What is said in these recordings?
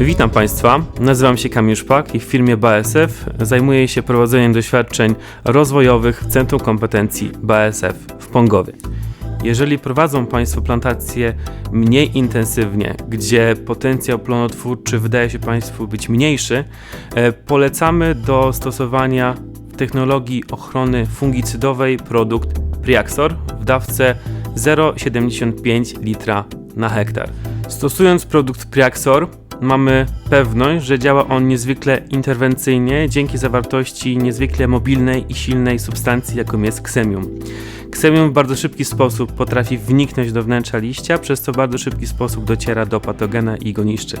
Witam Państwa, nazywam się Kamil Szpak i w firmie BASF zajmuję się prowadzeniem doświadczeń rozwojowych w Centrum Kompetencji BASF w Pągowie. Jeżeli prowadzą Państwo plantacje mniej intensywnie, gdzie potencjał plonotwórczy wydaje się Państwu być mniejszy, e, polecamy do stosowania technologii ochrony fungicydowej produkt Priaxor w dawce 0,75 litra na hektar. Stosując produkt Priaxor, mamy pewność, że działa on niezwykle interwencyjnie dzięki zawartości niezwykle mobilnej i silnej substancji, jaką jest ksemium. Ksemium w bardzo szybki sposób potrafi wniknąć do wnętrza liścia, przez co w bardzo szybki sposób dociera do patogena i go niszczy.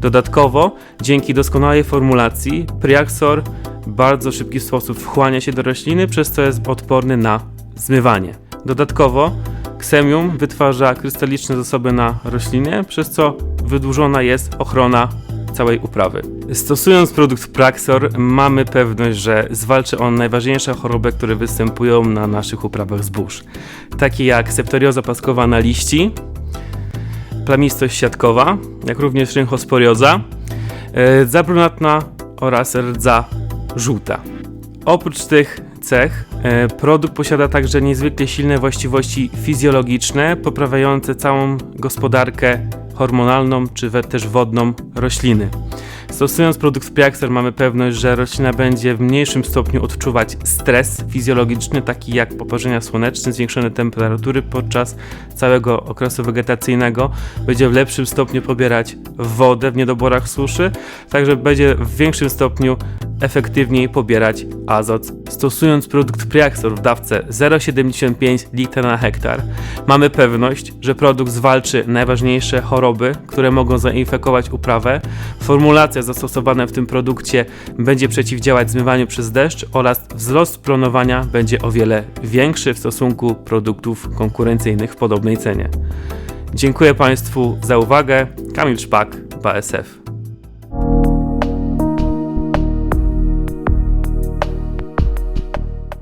Dodatkowo, dzięki doskonałej formulacji, Priaxor w bardzo szybki sposób wchłania się do rośliny, przez co jest odporny na zmywanie. Dodatkowo, ksemium wytwarza krystaliczne zasoby na roślinie, przez co wydłużona jest ochrona całej uprawy. Stosując produkt Praxor, mamy pewność, że zwalczy on najważniejsze choroby, które występują na naszych uprawach zbóż, takie jak septorioza paskowa na liści, plamistość siatkowa, jak również rynchosporioza, e, za brunatna oraz rdza żółta. Oprócz tych cech, e, produkt posiada także niezwykle silne właściwości fizjologiczne, poprawiające całą gospodarkę hormonalną czy też wodną rośliny. Stosując produkt Priaxor mamy pewność, że roślina będzie w mniejszym stopniu odczuwać stres fizjologiczny, taki jak poparzenia słoneczne, zwiększone temperatury podczas całego okresu wegetacyjnego, będzie w lepszym stopniu pobierać wodę w niedoborach suszy, także będzie w większym stopniu efektywniej pobierać azot. Stosując produkt Priaxor w dawce 0,75 litra na hektar, mamy pewność, że produkt zwalczy najważniejsze choroby, które mogą zainfekować uprawę. Formulacja zastosowana w tym produkcie będzie przeciwdziałać zmywaniu przez deszcz oraz wzrost plonowania będzie o wiele większy w stosunku produktów konkurencyjnych w podobnej cenie. Dziękuję Państwu za uwagę. Kamil Szpak, BASF.